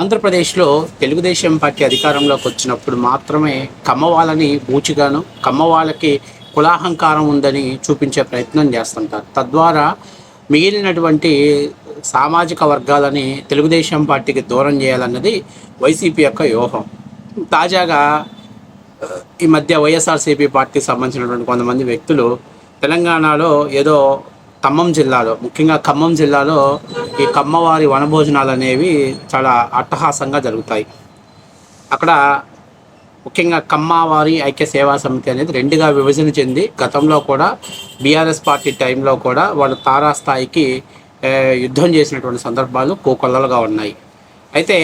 ఆంధ్రప్రదేశ్లో తెలుగుదేశం పార్టీ అధికారంలోకి వచ్చినప్పుడు మాత్రమే కమ్మవాళ్ళని బూచిగాను కమ్మవాళ్ళకి కులాహంకారం ఉందని చూపించే ప్రయత్నం చేస్తుంటారు. తద్వారా మిగిలినటువంటి సామాజిక వర్గాలని తెలుగుదేశం పార్టీకి దూరం చేయాలన్నది వైసీపీ యొక్క వ్యూహం. తాజాగా ఈ మధ్య వైఎస్ఆర్సీపీ పార్టీకి సంబంధించినటువంటి కొంతమంది వ్యక్తులు తెలంగాణలో ఏదో ఖమ్మం జిల్లాలో ముఖ్యంగా ఖమ్మం జిల్లాలో ఈ కమ్మవారి వనభోజనాలు అనేవి చాలా అట్టహాసంగా జరుగుతాయి. అక్కడ ముఖ్యంగా కమ్మవారి ఐక్య సేవా సమితి అనేది రెండుగా విభజన చెంది గతంలో కూడా బీఆర్ఎస్ పార్టీ టైంలో కూడా వాళ్ళు తారాస్థాయికి యుద్ధం చేసినటువంటి సందర్భాలు కోకొల్లలుగా ఉన్నాయి. అయితే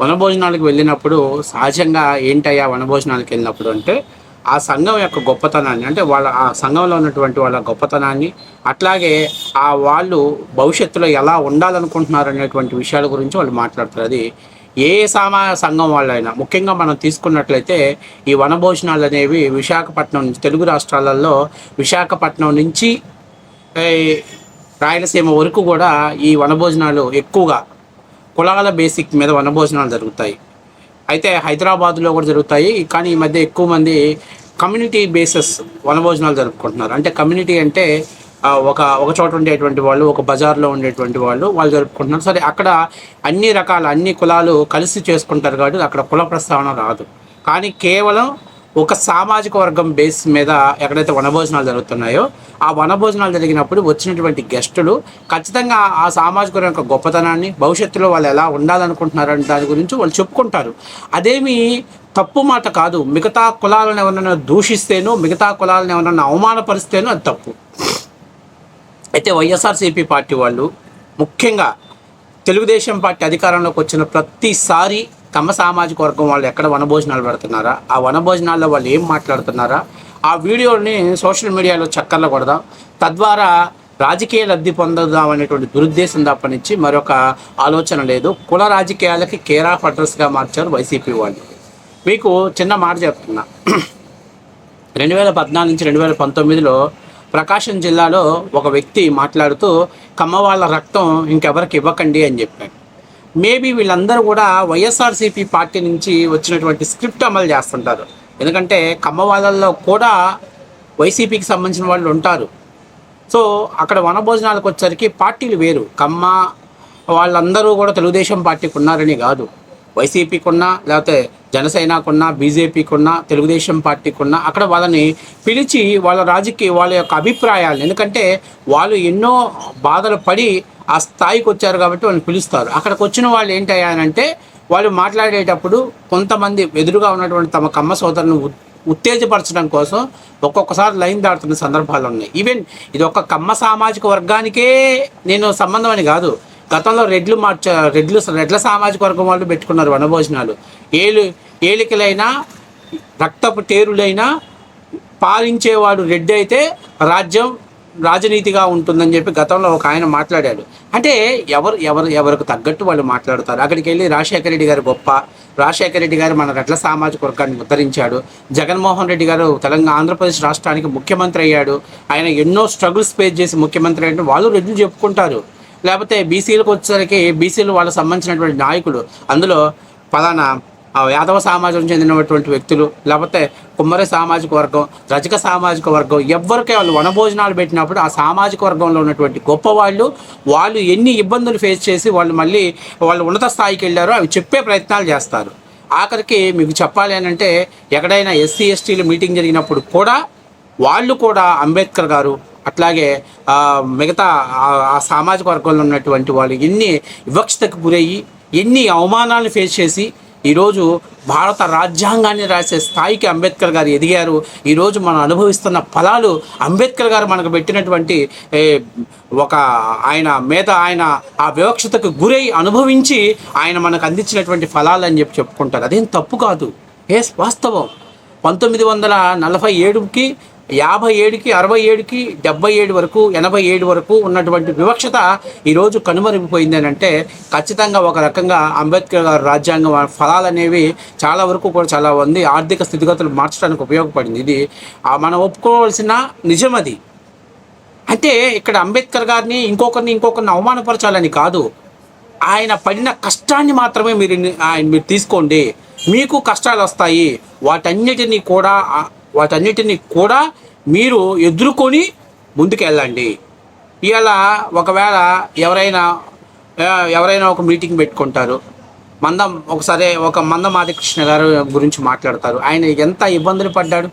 వనభోజనాలకు వెళ్ళినప్పుడు సహజంగా ఏంటయ్యా వనభోజనాలకు వెళ్ళినప్పుడు అంటే ఆ సంఘం యొక్క గొప్పతనాన్ని అంటే వాళ్ళ ఆ సంఘంలో ఉన్నటువంటి వాళ్ళ గొప్పతనాన్ని అట్లాగే ఆ వాళ్ళు భవిష్యత్తులో ఎలా ఉండాలనుకుంటున్నారు అనేటువంటి విషయాల గురించి వాళ్ళు మాట్లాడతారు. అది ఏ సామా సంఘం వాళ్ళైనా ముఖ్యంగా మనం తీసుకున్నట్లయితే ఈ వనభోజనాలు అనేవి విశాఖపట్నం నుంచి తెలుగు రాష్ట్రాలలో విశాఖపట్నం నుంచి రాయలసీమ వరకు కూడా ఈ వనభోజనాలు ఎక్కువగా కులాల బేసిక్ మీద వనభోజనాలు జరుగుతాయి. అయితే హైదరాబాద్లో కూడా జరుగుతాయి. కానీ ఈ మధ్య ఎక్కువ మంది కమ్యూనిటీ బేసెస్ వనభోజనాలు జరుపుకుంటున్నారు. అంటే కమ్యూనిటీ అంటే ఒక ఒక చోట ఉండేటువంటి వాళ్ళు ఒక బజార్లో ఉండేటువంటి వాళ్ళు వాళ్ళు జరుపుకుంటున్నారు. సరే అక్కడ అన్ని రకాల అన్ని కులాలు కలిసి చేసుకుంటారు కాబట్టి అక్కడ కుల ప్రస్తావన రాదు. కానీ కేవలం ఒక సామాజిక వర్గం బేస్ మీద ఎక్కడైతే వనభోజనాలు జరుగుతున్నాయో ఆ వనభోజనాలు జరిగినప్పుడు వచ్చినటువంటి గెస్టులు ఖచ్చితంగా ఆ సామాజిక వర్గం యొక్క గొప్పతనాన్ని భవిష్యత్తులో వాళ్ళు ఎలా ఉండాలనుకుంటున్నారని దాని గురించి వాళ్ళు చెప్పుకుంటారు. అదేమి తప్పు మాట కాదు. మిగతా కులాలను ఎవరైనా దూషిస్తేనో మిగతా కులాలను ఎవరైనా అవమానపరిస్తేనో అది తప్పు. అయితే వైఎస్ఆర్సీపీ పార్టీ వాళ్ళు ముఖ్యంగా తెలుగుదేశం పార్టీ అధికారంలోకి వచ్చిన ప్రతిసారి తమ సామాజిక వర్గం వాళ్ళు ఎక్కడ వనభోజనాలు పెడుతున్నారా? ఆ వనభోజనాల్లో వాళ్ళు ఏం మాట్లాడుతున్నారా? ఆ వీడియోని సోషల్ మీడియాలో చక్కర్లు కొడదాం. తద్వారా రాజకీయ లబ్ధి పొందుదాం అనేటువంటి దురుద్దేశం తప్పనిచ్చి మరొక ఆలోచన లేదు. కుల రాజకీయాలకి కేర్ ఆఫ్ అడ్రస్గా మార్చారు వైసీపీ వాళ్ళు. మీకు చిన్న మాట చెప్తున్నా. రెండు వేల పద్నాలుగు నుంచి రెండు వేల పంతొమ్మిదిలో ప్రకాశం జిల్లాలో ఒక వ్యక్తి మాట్లాడుతూ కమ్మ వాళ్ళ రక్తం ఇంకెవరికి ఇవ్వకండి అని చెప్పాడు. మేబీ వీళ్ళందరూ కూడా వైఎస్ఆర్సీపీ పార్టీ నుంచి వచ్చినటువంటి స్క్రిప్ట్ అమలు చేస్తుంటారు. ఎందుకంటే కమ్మ వాళ్ళల్లో కూడా వైసీపీకి సంబంధించిన వాళ్ళు ఉంటారు. సో అక్కడ వనభోజనాలకు వచ్చరికి పార్టీలు వేరు. కమ్మ వాళ్ళందరూ కూడా తెలుగుదేశం పార్టీకి ఉన్నారని కాదు. వైసీపీకి ఉన్నా లేకపోతే జనసేనకున్నా బీజేపీకి ఉన్నా తెలుగుదేశం పార్టీకి ఉన్నా అక్కడ వాళ్ళని పిలిచి వాళ్ళ రాజకీయ వాళ్ళ యొక్క అభిప్రాయాలు. ఎందుకంటే వాళ్ళు ఎన్నో బాధలు పడి ఆ స్థాయికి వచ్చారు కాబట్టి వాళ్ళని పిలుస్తారు. అక్కడికి వచ్చిన వాళ్ళు ఏంటయ్యానంటే వాళ్ళు మాట్లాడేటప్పుడు కొంతమంది ఎదురుగా ఉన్నటువంటి తమ కమ్మ సోదరుని ఉత్తేజపరచడం కోసం ఒక్కొక్కసారి లైన్ దాటుతున్న సందర్భాలు ఉన్నాయి. ఈవెన్ ఇది ఒక కమ్మ సామాజిక వర్గానికే నేను సంబంధం అని కాదు. గతంలో రెడ్లు మార్చ రెడ్లు రెడ్ల సామాజిక వర్గం వాళ్ళు పెట్టుకున్నారు వనభోజనాలు. ఏలు ఏలికలైనా రక్తపు టేరులైనా పాలించేవాడు రెడ్డి అయితే రాజ్యం రాజనీతిగా ఉంటుందని చెప్పి గతంలో ఒక ఆయన మాట్లాడాడు. అంటే ఎవరు ఎవరు ఎవరికి తగ్గట్టు వాళ్ళు మాట్లాడతారు. అక్కడికి వెళ్ళి రాజశేఖర రెడ్డి గారు గొప్ప. రాజశేఖర రెడ్డి గారు మన రెడ్ల సామాజిక వర్గాన్ని ఉద్ధరించాడు. జగన్మోహన్ రెడ్డి గారు తెలంగాణ ఆంధ్రప్రదేశ్ రాష్ట్రానికి ముఖ్యమంత్రి అయ్యాడు. ఆయన ఎన్నో స్ట్రగుల్స్ ఫేస్ చేసి ముఖ్యమంత్రి అయ్యాడు వాళ్ళు రెడ్లు చెప్పుకుంటారు. లేకపోతే బీసీలకు వచ్చేసరికి బీసీలు వాళ్ళకి సంబంధించినటువంటి నాయకులు. అందులో పలానా యాదవ సమాజం చెందినటువంటి వ్యక్తులు లేకపోతే కుమ్మరి సామాజిక వర్గం రజక సామాజిక వర్గం ఎవరికే వాళ్ళు వనభోజనాలు పెట్టినప్పుడు ఆ సామాజిక వర్గంలో ఉన్నటువంటి గొప్ప వాళ్ళు వాళ్ళు ఎన్ని ఇబ్బందులు ఫేస్ చేసి వాళ్ళు మళ్ళీ వాళ్ళు ఉన్నత స్థాయికి వెళ్ళారో అవి చెప్పే ప్రయత్నాలు చేస్తారు. ఆఖరికి మీకు చెప్పాలి అని అంటే ఎక్కడైనా ఎస్సీ ఎస్టీలు మీటింగ్ జరిగినప్పుడు కూడా వాళ్ళు కూడా అంబేద్కర్ గారు అట్లాగే మిగతా ఆ- ఆ సామాజిక వర్గంలో ఉన్నటువంటి వాళ్ళు ఎన్ని వివక్షతకు గురయ్యి ఎన్ని అవమానాలను ఫేస్ చేసి ఈరోజు భారత రాజ్యాంగాన్ని రాసే స్థాయికి అంబేద్కర్ గారు ఎదిగారు. ఈరోజు మనం అనుభవిస్తున్న ఫలాలు అంబేద్కర్ గారు మనకు పెట్టినటువంటి ఒక ఆయన మీద ఆయన ఆ వివక్షతకు గురై అనుభవించి ఆయన మనకు అందించినటువంటి ఫలాలు అని చెప్పి చెప్పుకుంటారు. అదేం తప్పు కాదు. ఏ వాస్తవం? పంతొమ్మిది వందల నలభై ఏడుకి యాభై ఏడుకి అరవై ఏడుకి డెబ్బై ఏడు వరకు ఎనభై ఏడు వరకు ఉన్నటువంటి వివక్షత ఈరోజు కనుమరిగిపోయింది అని అంటే ఖచ్చితంగా ఒక రకంగా అంబేద్కర్ గారి రాజ్యాంగం ఫలాలు అనేవి చాలా వరకు కూడా చాలా మంది ఆర్థిక స్థితిగతులు మార్చడానికి ఉపయోగపడింది. ఇది మనం ఒప్పుకోవాల్సిన నిజం అది అంటే ఇక్కడ అంబేద్కర్ గారిని ఇంకొకరిని ఇంకొకరిని అవమానపరచాలని కాదు. ఆయన పడిన కష్టాన్ని మాత్రమే మీరు ఆయన మీరు తీసుకోండి. మీకు కష్టాలు వస్తాయి. వాటన్నిటిని కూడా వాటన్నిటిని కూడా మీరు ఎదుర్కొని ముందుకెళ్ళండి. ఇవాళ ఒకవేళ ఎవరైనా ఎవరైనా ఒక మీటింగ్ పెట్టుకుంటారు. మందం ఒకసారి ఒక మందమాధికృష్ణ గారు గురించి మాట్లాడతారు. ఆయన ఎంత ఇబ్బందులు పడ్డాడు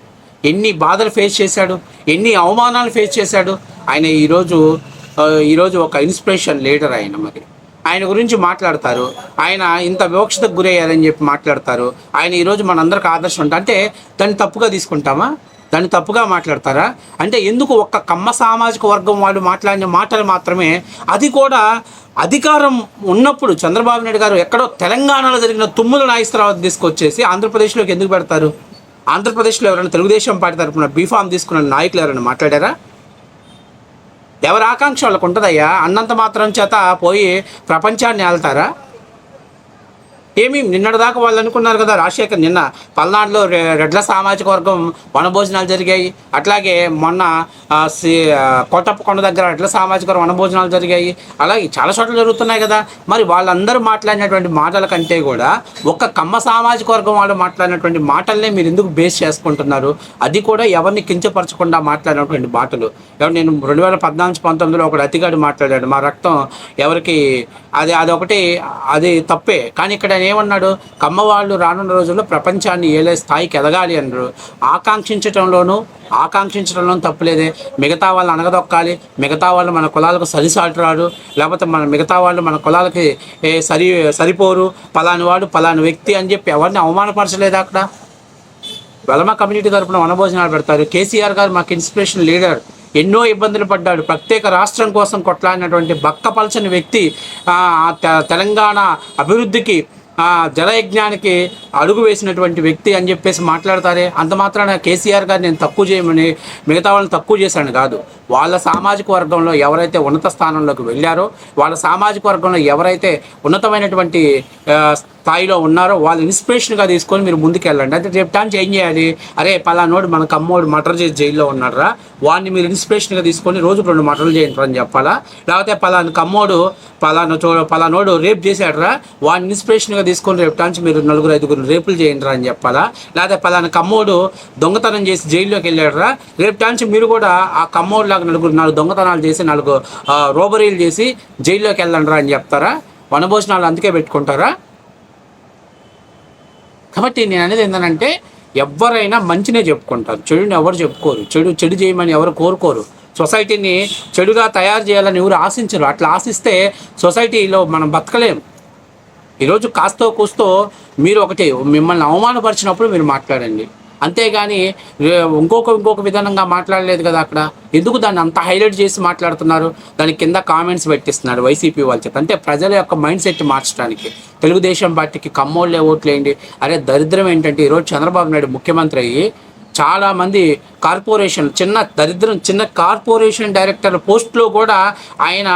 ఎన్ని బాధలు ఫేస్ చేశాడు ఎన్ని అవమానాలు ఫేస్ చేశాడు. ఆయన ఈరోజు ఈరోజు ఒక ఇన్స్పిరేషన్ లీడర్ ఆయన మరి. ఆయన గురించి మాట్లాడతారు. ఆయన ఇంత వివక్షతకు గురయ్యారని చెప్పి మాట్లాడతారు. ఆయన ఈరోజు మనందరికి ఆదర్శం ఉంటా అంటే దాన్ని తప్పుగా తీసుకుంటామా? దాన్ని తప్పుగా మాట్లాడతారా? అంటే ఎందుకు ఒక్క కమ్మ సామాజిక వర్గం వాళ్ళు మాట్లాడిన మాటలు మాత్రమే అది కూడా అధికారం ఉన్నప్పుడు చంద్రబాబు నాయుడు గారు ఎక్కడో తెలంగాణలో జరిగిన తుమ్ముల నాగేశ్వరరావు తీసుకొచ్చేసి ఆంధ్రప్రదేశ్లోకి ఎందుకు పెడతారు? ఆంధ్రప్రదేశ్లో ఎవరైనా తెలుగుదేశం పార్టీ తరఫున బీఫామ్ తీసుకున్న నాయకులు ఎవరైనా మాట్లాడారా? ఎవరి ఆకాంక్ష వాళ్ళకు ఉంటుందయ్యా అన్నంత మాత్రం చేత పోయి ప్రపంచాన్ని వెళ్తారా ఏమి నిన్నటిదాకా వాళ్ళు అనుకున్నారు కదా రాజశేఖర్ నిన్న పల్నాడులో రెడ్ల సామాజిక వర్గం వనభోజనాలు జరిగాయి. అట్లాగే మొన్న సి- కోటప్పకొండ దగ్గర రెడ్ల సామాజిక వర్గం వనభోజనాలు జరిగాయి. అలాగే చాలా చోట్ల జరుగుతున్నాయి కదా. మరి వాళ్ళందరూ మాట్లాడినటువంటి మాటల కంటే కూడా ఒక్క కమ్మ సామాజిక వర్గం వాళ్ళు మాట్లాడినటువంటి మాటలనే మీరు ఎందుకు బేస్ చేసుకుంటున్నారు? అది కూడా ఎవరిని కించపరచకుండా మాట్లాడినటువంటి మాటలు. ఎవరు నేను రెండు వేల పద్నాలుగు పంతొమ్మిదిలో ఒకడు అతిగాడు మాట్లాడాడు. మా రక్తం ఎవరికి అది అదొకటి అది తప్పే. కానీ ఇక్కడ ఏమన్నాడు? కమ్మవాళ్ళు రానున్న రోజుల్లో ప్రపంచాన్ని ఏలే స్థాయికి ఎదగాలి అన్నారు ఆకాంక్షించటంలోనూ ఆకాంక్షించడంలోనూ తప్పులేదే. మిగతా వాళ్ళు అనగదొక్కాలి మిగతా వాళ్ళు మన కులాలకు సరిసాటురాడు లేకపోతే మన మిగతా వాళ్ళు మన కులాలకి సరి సరిపోరు. పలాని వాడు పలాని వ్యక్తి అని చెప్పి ఎవరిని అవమానపరచలేదు అక్కడ? వెలమ కమ్యూనిటీ తరపున వనభోజనాలు పెడతారు. కేసీఆర్ గారు మాకు ఇన్స్పిరేషన్ లీడర్. ఎన్నో ఇబ్బందులు పడ్డాడు. ప్రత్యేక రాష్ట్రం కోసం కొట్లాడినటువంటి బక్కపలచని వ్యక్తి ఆ, తె- తెలంగాణ అభివృద్ధికి జలయజ్ఞానికి అడుగు వేసినటువంటి వ్యక్తి అని చెప్పేసి మాట్లాడతారే. అంత మాత్రాన కేసీఆర్ గారు నేను తక్కువ చేయమని మిగతా వాళ్ళని తక్కువ చేశాను కాదు. వాళ్ళ సామాజిక వర్గంలో ఎవరైతే ఉన్నత స్థానంలోకి వెళ్ళారో వాళ్ళ సామాజిక వర్గంలో ఎవరైతే ఉన్నతమైనటువంటి స్థాయిలో ఉన్నారో వాళ్ళు ఇన్స్పిరేషన్గా తీసుకొని మీరు ముందుకు వెళ్ళండి అంటే రేపు టైం చేయాలి? అరే పలానోడు మన కమ్మోడు మటర్ చేసి జైల్లో ఉన్నారా వాడిని మీరు ఇన్స్పిరేషన్గా తీసుకొని రోజుకు రెండు మటర్లు చేయండి అని చెప్పాలా? లేకపోతే పలానా కమ్మోడు పలానా చో పలానోడు రేపు చేశాడరా. వాడిని ఇన్స్పిరేషన్గా తీసుకొని రేపు టాంచి మీరు నలుగురు ఐదుగురు రేపులు చేయండి అని చెప్పాలా? లేకపోతే పలానా కమ్మోడు దొంగతనం చేసి జైల్లోకి వెళ్ళాడరా. రేపు టాంచి మీరు కూడా ఆ కమ్మోడు లాగా నలుగురు నాలుగు దొంగతనాలు చేసి నాలుగు రోబరీలు చేసి జైల్లోకి వెళ్ళండి రా అని చెప్తారా? వనభోజనాలు అందుకే పెట్టుకుంటారా? కాబట్టి నేను అనేది ఏంటంటే ఎవరైనా మంచినే చెప్పుకుంటారు. చెడుని ఎవరు చెప్పుకోరు. చెడు చెడు చేయమని ఎవరు కోరుకోరు. సొసైటీని చెడుగా తయారు చేయాలని ఎవరు ఆశించరు. అట్లా ఆశిస్తే సొసైటీలో మనం బతకలేం ఈరోజు కాస్తో కూస్తో మీరు ఒకటి మిమ్మల్ని అవమానపరిచినప్పుడు మీరు మాట్లాడండి. అంతేగాని ఇంకొక ఇంకొక విధానంగా మాట్లాడలేదు కదా అక్కడ. ఎందుకు దాన్ని అంత హైలైట్ చేసి మాట్లాడుతున్నారు? దాని కింద కామెంట్స్ పెట్టిస్తున్నారు వైసీపీ వాళ్ళ చేత. అంటే ప్రజల యొక్క మైండ్ సెట్ మార్చడానికి. తెలుగుదేశం పార్టీకి కమ్మోళ్ళే ఓట్లేయండి. అరే దరిద్రం ఏంటంటే ఈరోజు చంద్రబాబు నాయుడు ముఖ్యమంత్రి అయ్యి చాలామంది కార్పొరేషన్ చిన్న దరిద్రం చిన్న కార్పొరేషన్ డైరెక్టర్ పోస్ట్లో కూడా ఆయన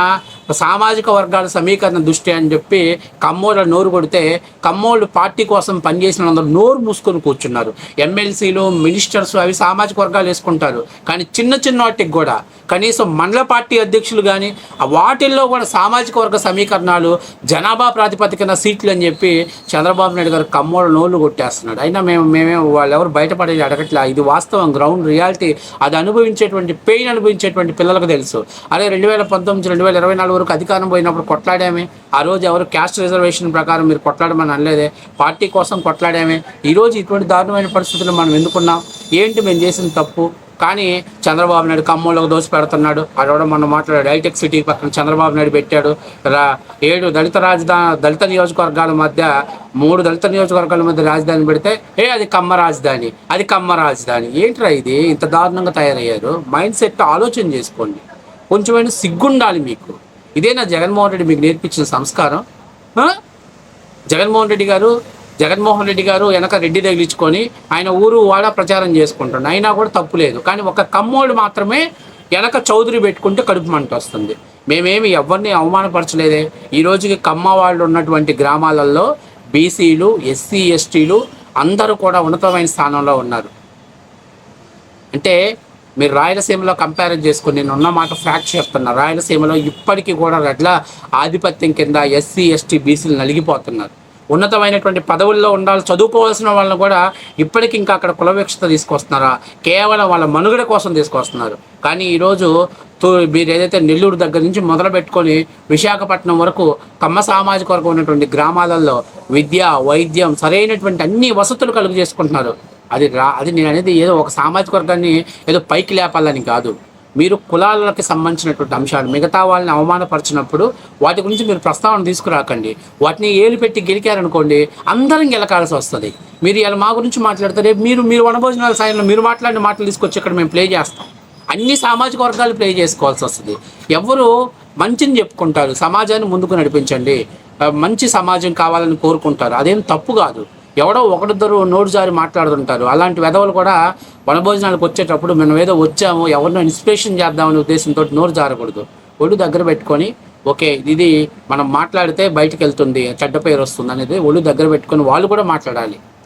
సామాజిక వర్గాల సమీకరణ దృష్టి అని చెప్పి కమ్మోళ్ళ నోరు కొడితే కమ్మోళ్ళు పార్టీ కోసం పనిచేసిన అందరూ నోరు మూసుకొని కూర్చున్నారు. ఎమ్మెల్సీలు మినిస్టర్స్ అవి సామాజిక వర్గాలు వేసుకుంటారు. కానీ చిన్న చిన్న వాటికి కూడా కనీసం మండల పార్టీ అధ్యక్షులు కానీ వాటిల్లో కూడా సామాజిక వర్గ సమీకరణాలు జనాభా ప్రాతిపదికన సీట్లు అని చెప్పి చంద్రబాబు నాయుడు గారు కమ్మోళ్ళ నోళ్ళు కొట్టేస్తున్నాడు. అయినా మేము మేమే వాళ్ళు ఎవరు బయటపడేది అడగట్లా. ఇది వాస్తవం గ్రౌండ్ రియాలిటీ రియాలిటీ అది అనుభవించేటువంటి పెయిన్ అనుభవించేటువంటి పిల్లలకు తెలుసు. అదే రెండు వేల పంతొమ్మిది రెండు వేల ఇరవై నాలుగు వరకు అధికారం పోయినప్పుడు కొట్లాడామే. ఆ రోజు ఎవరు క్యాస్ట్ రిజర్వేషన్ ప్రకారం మీరు కొట్లాడమని అనలేదే. పార్టీ కోసం కొట్లాడామే. ఈరోజు ఇటువంటి దారుణమైన పరిస్థితులు మనం ఎందుకున్నాం? ఏంటి మేము చేసిన తప్పు? కానీ చంద్రబాబు నాయుడు ఖమ్మంలోకి దోసి పెడుతున్నాడు. అడవడం మనం మాట్లాడాడు. హైటెక్ సిటీ పక్కన చంద్రబాబు నాయుడు పెట్టాడు. రా ఏడు దళిత రాజధాని దళిత నియోజకవర్గాల మధ్య మూడు దళిత నియోజకవర్గాల మధ్య రాజధాని పెడితే ఏ అది కమ్మ రాజధాని అది కమ్మ రాజధాని. ఏంట్రా ఇది? ఇంత దారుణంగా తయారయ్యారు. మైండ్ సెట్ ఆలోచన చేసుకోండి. కొంచెమైనా సిగ్గుండాలి మీకు. ఇదేనా జగన్మోహన్ రెడ్డి మీకు నేర్పించిన సంస్కారం? జగన్మోహన్ రెడ్డి గారు జగన్మోహన్ రెడ్డి గారు వెనక రెడ్డి తగిలించుకొని ఆయన ఊరు వాడ ప్రచారం చేసుకుంటాడు అయినా కూడా తప్పు లేదు. కానీ ఒక కమ్మోడు మాత్రమే వెనక చౌదరి పెట్టుకుంటే కడుపు మంట వస్తుంది. మేమేమి ఎవరిని అవమానపరచలేదే. ఈ రోజుకి కమ్మ వాళ్ళు ఉన్నటువంటి గ్రామాలలో బీసీలు ఎస్సీ ఎస్టీలు అందరూ కూడా ఉన్నతమైన స్థానంలో ఉన్నారు. అంటే మీరు రాయలసీమలో కంపారిజన్ చేసుకుని నేను ఉన్న మాట ఫ్యాక్ట్ చెప్తున్నా. రాయలసీమలో ఇప్పటికీ కూడా రెడ్ల ఆధిపత్యం కింద ఎస్సీ ఎస్టీ బీసీలు నలిగిపోతున్నారు. ఉన్నతమైనటువంటి పదవుల్లో ఉండాలి చదువుకోవాల్సిన వాళ్ళని కూడా ఇప్పటికి ఇంకా అక్కడ కులవిక్షత తీసుకొస్తున్నారా? కేవలం వాళ్ళ మనుగడ కోసం తీసుకొస్తున్నారు. కానీ ఈరోజు తూ మీరు ఏదైతే నెల్లూరు దగ్గర నుంచి మొదలు పెట్టుకొని విశాఖపట్నం వరకు కమ్మ సామాజిక వర్గం ఉన్నటువంటి గ్రామాలలో విద్య వైద్యం సరైనటువంటి అన్ని వసతులు కలుగు చేసుకుంటున్నారు. అది రా అది నేను అనేది ఏదో ఒక సామాజిక వర్గాన్ని ఏదో పైకి లేపాలని కాదు. మీరు కులాలకి సంబంధించినటువంటి అంశాలు మిగతా వాళ్ళని అవమానపరిచినప్పుడు వాటి గురించి మీరు ప్రస్తావన తీసుకురాకండి. వాటిని ఏలు పెట్టి గెలికారనుకోండి అందరం గెలకాల్సి వస్తుంది. మీరు ఇలా మా గురించి మాట్లాడితే రేపు మీరు మీరు వనభోజనాల సాయంలో మీరు మాట్లాడిన మాటలు తీసుకొచ్చి ఇక్కడ మేము ప్లే చేస్తాం. అన్ని సామాజిక వర్గాలు ప్లే చేసుకోవాల్సి వస్తుంది. ఎవరు మంచిని చెప్పుకుంటారు? సమాజాన్ని ముందుకు నడిపించండి. మంచి సమాజం కావాలని కోరుకుంటారు. అదేం తప్పు కాదు. ఎవడో ఒకరిద్దరు నోరు జారి మాట్లాడుతుంటారు. అలాంటి వెధవలు కూడా వనభోజనాలకు వచ్చేటప్పుడు మనం ఏదో వచ్చాము ఎవరినో ఇన్స్పిరేషన్ చేద్దామనే ఉద్దేశంతో నోరు జారకూడదు. ఒళ్ళు దగ్గర పెట్టుకొని ఓకే ఇది మనం మాట్లాడితే బయటకు వెళ్తుంది చెడ్డ పేరు వస్తుంది అనేది ఒళ్ళు దగ్గర పెట్టుకొని వాళ్ళు కూడా మాట్లాడాలి.